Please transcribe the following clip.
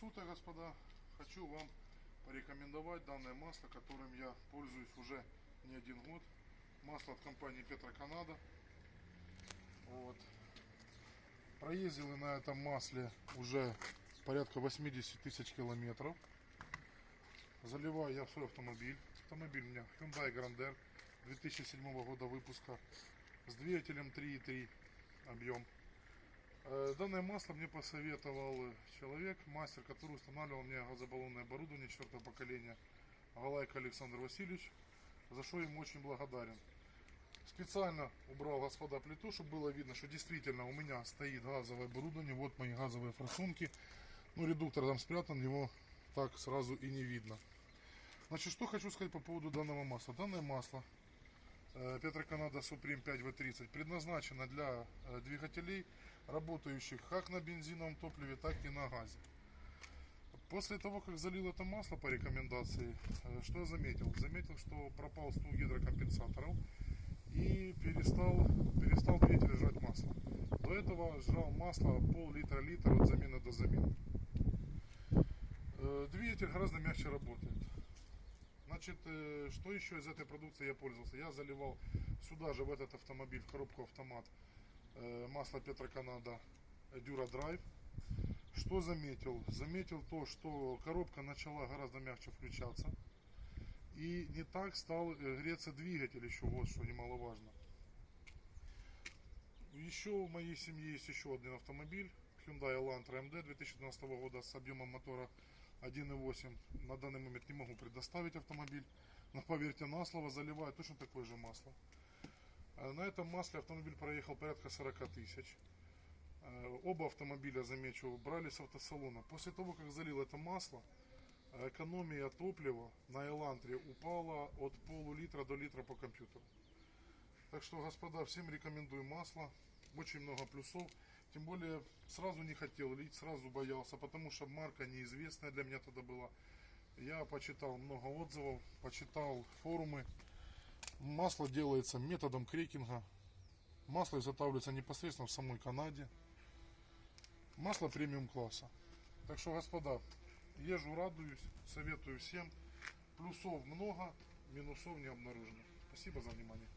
суток, господа. Хочу вам порекомендовать данное масло, которым я пользуюсь уже не один год. Масло от компании Петроканада. Вот. Проездил на этом масле уже порядка 80 тысяч километров. Заливаю я в свой автомобиль. Автомобиль у меня Hyundai Grandeur 2007 года выпуска с двигателем 3.3 объем. Э, Данное масло мне посоветовал человек, мастер, который устанавливал мне газобаллонное оборудование четвертого поколения, Галайко Александр Васильевич, за что ему очень благодарен. Специально убрал, господа, плиту, чтобы было видно, что действительно у меня стоит газовое оборудование, вот мои газовые форсунки. Ну, редуктор там спрятан, его так сразу и не видно. Значит, что хочу сказать по поводу данного масла. Данное масло Петроканада Supreme 5V30 предназначено для э, двигателей, работающих как на бензиновом топливе, так и на газе. После того, как залил это масло по рекомендации, э, что я заметил? Заметил, что пропал стул гидрокомпенсаторов и перестал, перестал двигатель жрать масло. До этого жрал масло пол-литра-литр от замены до замены. Э, Двигатель гораздо мягче работает. Значит, э, что еще из этой продукции я пользовался? Я заливал сюда же, в этот автомобиль, в коробку автомат, э, масло Петроканада Dura Drive. Что заметил? Заметил то, что коробка начала гораздо мягче включаться. И не так стал э, греться двигатель еще, вот что немаловажно. Еще в моей семье есть еще один автомобиль. Hyundai Elantra MD 2012 года с объемом мотора 1.8. На данный момент не могу предоставить автомобиль. Но поверьте на слово, заливаю точно такое же масло. На этом масле автомобиль проехал порядка 40 тысяч. Оба автомобиля, замечу, брали с автосалона. После того, как залил это масло, экономия топлива на Элантре упала от полулитра до литра по компьютеру. Так что, господа, всем рекомендую масло. Очень много плюсов. Тем более, сразу не хотел лить, сразу боялся, потому что марка неизвестная для меня тогда была. Я почитал много отзывов, почитал форумы. Масло делается методом крекинга. Масло изготавливается непосредственно в самой Канаде. Масло премиум класса. Так что, господа, езжу, радуюсь, советую всем. Плюсов много, минусов не обнаружено. Спасибо за внимание.